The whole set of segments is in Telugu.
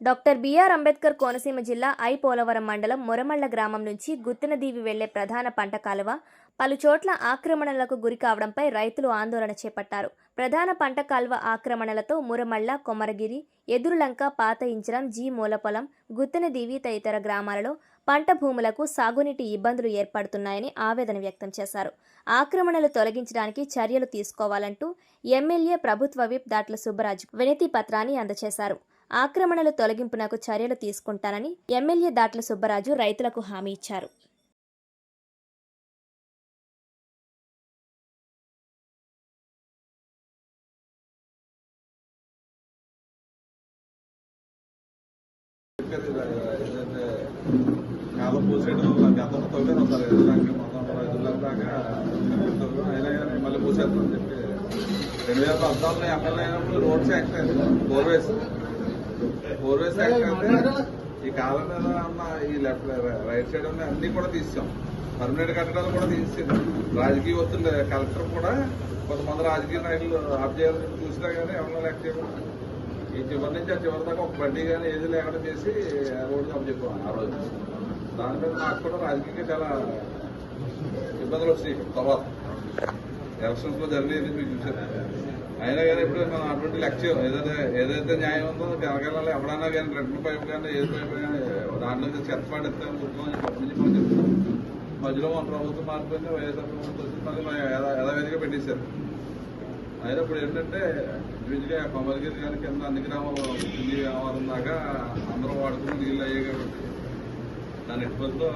డాక్టర్ బిఆర్ అంబేద్కర్ కోనసీమ జిల్లా ఐ పోలవరం మండలం మురమళ్ళ గ్రామం నుంచి గుత్తినదీవి వెళ్ళే ప్రధాన పంట కాలువ పలు చోట్ల ఆక్రమణలకు గురి కావడంపై రైతులు ఆందోళన చేపట్టారు. ప్రధాన పంట కాలువ ఆక్రమణలతో మురమళ్ళ కొమరగిరి ఎదురులంక పాత ఇంచరం జీ మూలపొలం గుత్తెనదీవి తదితర గ్రామాలలో పంట భూములకు సాగునీటి ఇబ్బందులు ఏర్పడుతున్నాయని ఆవేదన వ్యక్తం చేశారు. ఆక్రమణలు తొలగించడానికి చర్యలు తీసుకోవాలంటూ ఎమ్మెల్యే ప్రభుత్వ విప్ దాట్ల సుబ్బరాజు వినతి పత్రాన్ని అందజేశారు ఆక్రమణలు తొలగింపునకు చర్యలు తీసుకుంటానని ఎమ్మెల్యే దాట్ల సుబ్బరాజు రైతులకు హామీ ఇచ్చారు. ఏదైతే కాలం పూసేయడం గతంలో తవ్వారు ఒకసారి ఎదురాక మొత్తం రైతుల దాకా అయినా కానీ మళ్ళీ పూసేస్తామని చెప్పి రెండు వేల పద్నాలుగులో ఎమ్మెల్యే అయినప్పుడు రోడ్స్ యాక్ట్ అయింది ఫోర్ వేస్ ఈ కాలం మీద ఉన్న ఈ లెఫ్ట్ రైట్ సైడ్ ఉన్న అన్ని కూడా తీసాం పర్మనెంట్ కట్టడాలు కూడా తీసేది రాజకీయ ఒత్తిడి కలెక్టర్ కూడా కొంతమంది రాజకీయ నాయకులు ఆఫ్ చేయాలని చూసినా కానీ ఎవరిలో లెక్క చేయకుండా ఈ చివరి నుంచి ఆ చివరి దాకా ఒక బండి కానీ ఏది లేకుండా చేసి ఆ రోడ్డు అప్ చెప్పాం ఆ రోజు. దాని మీద నాకు కూడా రాజకీయంగా చాలా ఇబ్బందులు వచ్చినాయి. తర్వాత. ఎలక్షన్స్లో జరిగేది మీకు చూసారు అయినా కానీ ఇప్పుడు మనం అటువంటి లక్ష్యం ఏదైతే ఏదైతే న్యాయం ఉందో జరగాలి ఎవడన్నా కానీ రెండు పైపు కానీ ఏ పైపు కానీ దాంట్లో చెత్త పాడిస్తాం కూర్చోమని చెప్పి నుంచి మనం చెప్తాం. మధ్యలో మన ప్రభుత్వం మారిపోయింది వైఎస్ఆర్ ప్రభుత్వం వచ్చి మళ్ళీ మన యథావిధిగా పెట్టేశారు. అయినా ఇప్పుడు ఏంటంటే ఇండివిజువల్గా కొమరగిరి కానీ కింద అన్ని గ్రామాలు ఢిల్లీ వ్యవహారం దాకా అందరూ వాడుకుని నీళ్ళు అయ్యాయి కాబట్టి దాని ఎటువంటి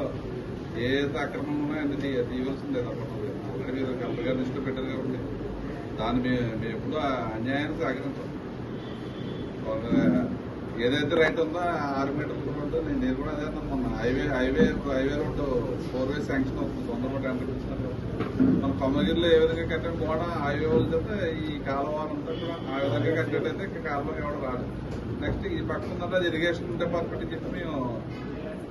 ఏ అక్రమం ఉన్నాయో అన్ని తీయవలసిందే తప్పకుండా ఆల్రెడీ మీరు కలెక్టర్ గారి దృష్టిలో పెట్టారు కాబట్టి. దాన్ని మేము ఎప్పుడు ఎప్పుడూ ఆ అన్యాయాన్ని సాగించాం ఏదైతే రైట్ ఉందో ఆరు మీటర్ల రోడ్డు నేను నేను కూడా అదే అన్నాను మొన్న. Highway highway highway road four way sanction అవుతుంది తొందరగా టెండర్ ఇచ్చినారు మన కొమ్మగిరిలో ఏ విధంగా కట్టాం కూడా హైవే వాళ్ళు చెప్తే ఈ కాలువ అంతా కూడా ఆ విధంగా కట్టినట్టయితే ఇంకా కాలువ ఎవరు రాదు నెక్స్ట్ ఈ పక్కన ఉందంటే అది ఇరిగేషన్ డిపార్ట్మెంట్ చెప్పి మేము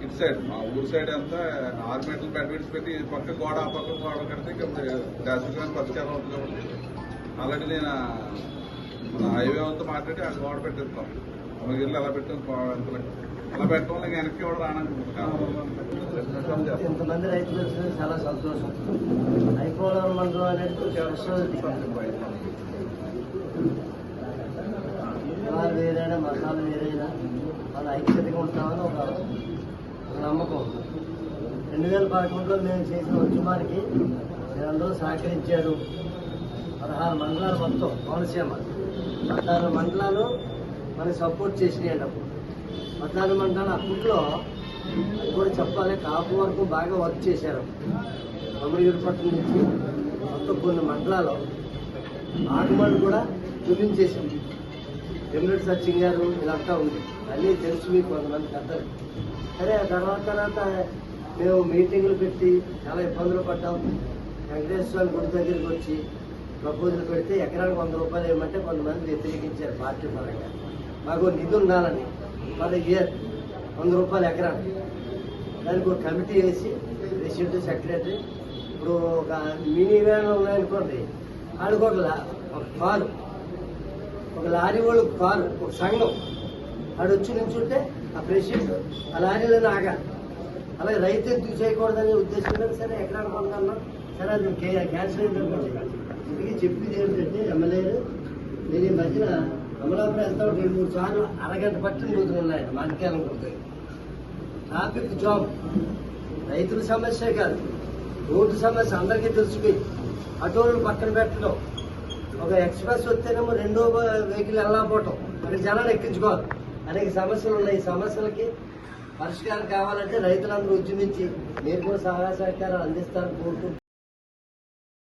ఇటు సైడ్ మా ఊరు సైడ్ అంతా ఆరు మీటర్లు బెడ్ పెట్టి ఈ పక్క గోడ ఆ పక్క గోడ కడితే ఇంకా డాస్టర్ పరిష్కారం అవుతుంది కాబట్టి. అలాగే నేను మన హైవే అంతా మాట్లాడి ఆ గోడ పెట్టేస్తాం. కొమ్మగిరిలో అలా పెట్టాం అలా పెట్టడం వల్ల వెనక్కి కూడా రాననుకుంటున్నాం ఇంతమంది రైతులు చాలా సంతోషం. అయిపోవడం మండలం అనేది కులాలు వేరైనా మతాలు వేరైనా వాళ్ళు ఐక్యతగా ఉంటామని ఒక నమ్మకం. రెండు వేల పదకొండులో మేము చేసిన ఉద్యమానికి మీరందరూ సహకరించారు. పదహారు మండలాలు మొత్తం కోనసీమ. పద్నాలుగు మండలాలు మనకి సపోర్ట్ చేసినాయండి అప్పుడు. పద్నాలుగు మండలాలు అప్పట్లో అది కూడా చెప్పాలి కాపు వరకు బాగా వర్క్ చేశారు. అమరగిరిపట్నం నుంచి మొత్తం కొన్ని మండలాలు ఆకుమళ్ళు కూడా చూపించేసింది ఎమిరెట్ సచింగ్ గారు ఇదంతా ఉంది. అన్నీ తెలుసు మీకు కొంతమంది పెద్దలు. సరే ఆ తర్వాత తర్వాత మేము మీటింగులు పెట్టి చాలా ఇబ్బందులు పడ్డాం. వెంకటేశ్వర స్వామి గుడి దగ్గరికి వచ్చి ప్రపోజల్ పెడితే ఎకరానికి వంద రూపాయలు ఏమంటే కొంతమంది వ్యతిరేకించారు పార్టీ పరంగా. మాకు నిధి ఉండాలని. పర్ ఇయర్ వంద రూపాయలు ఎకరానికి దానికి ఒక కమిటీ వేసి ప్రెసిడెంట్ సెక్రటరీ ఇప్పుడు ఒక మినీ వ్యాన్ ఉన్నాయనుకోండి వాళ్ళకి కూడా ఒక కారు. ఒక లారీ వాళ్ళు కారు ఒక సంఘం. ఆడు వచ్చి నుంచుంటే ఆ ప్రెసిడెంట్ ఆ లారీలను ఆగాలి అలాగే రైతు ఎందుకు చేయకూడదనే ఉద్దేశంలో సరే ఎకరానికి కొనగలన్నా సరే అది కే- క్యాన్సిల్ అయిందనుకోండి. ఇంటికి చెప్పింది ఏంటంటే ఎమ్మెల్యేలు నేను ఈ మధ్యన అమలాపురం వెళ్తా రెండు మూడు సార్లు అరగంట పట్టిన రోజులు ఉన్నాయి. మాణిక్యాలం పోతాయి ట్రాఫిక్ జామ్ రైతుల సమస్యే కాదు. రోడ్డు సమస్య అందరికీ తెలిసిపోయి ఆటోలను పక్కన పెట్టడం. ఒక ఎక్స్ప్రెస్ వస్తేనేమో రెండో వెహికల్ వెళ్ళకపోవటం అక్కడ జనాలు ఎక్కించుకోవాలి. అనేక సమస్యలు ఉన్నాయి. ఈ సమస్యలకి పరిష్కారం కావాలంటే రైతులందరూ ఉద్యమించి మీరు కూడా సహాయ సహకారాలు అందిస్తారని కోరుకుంటున్నారు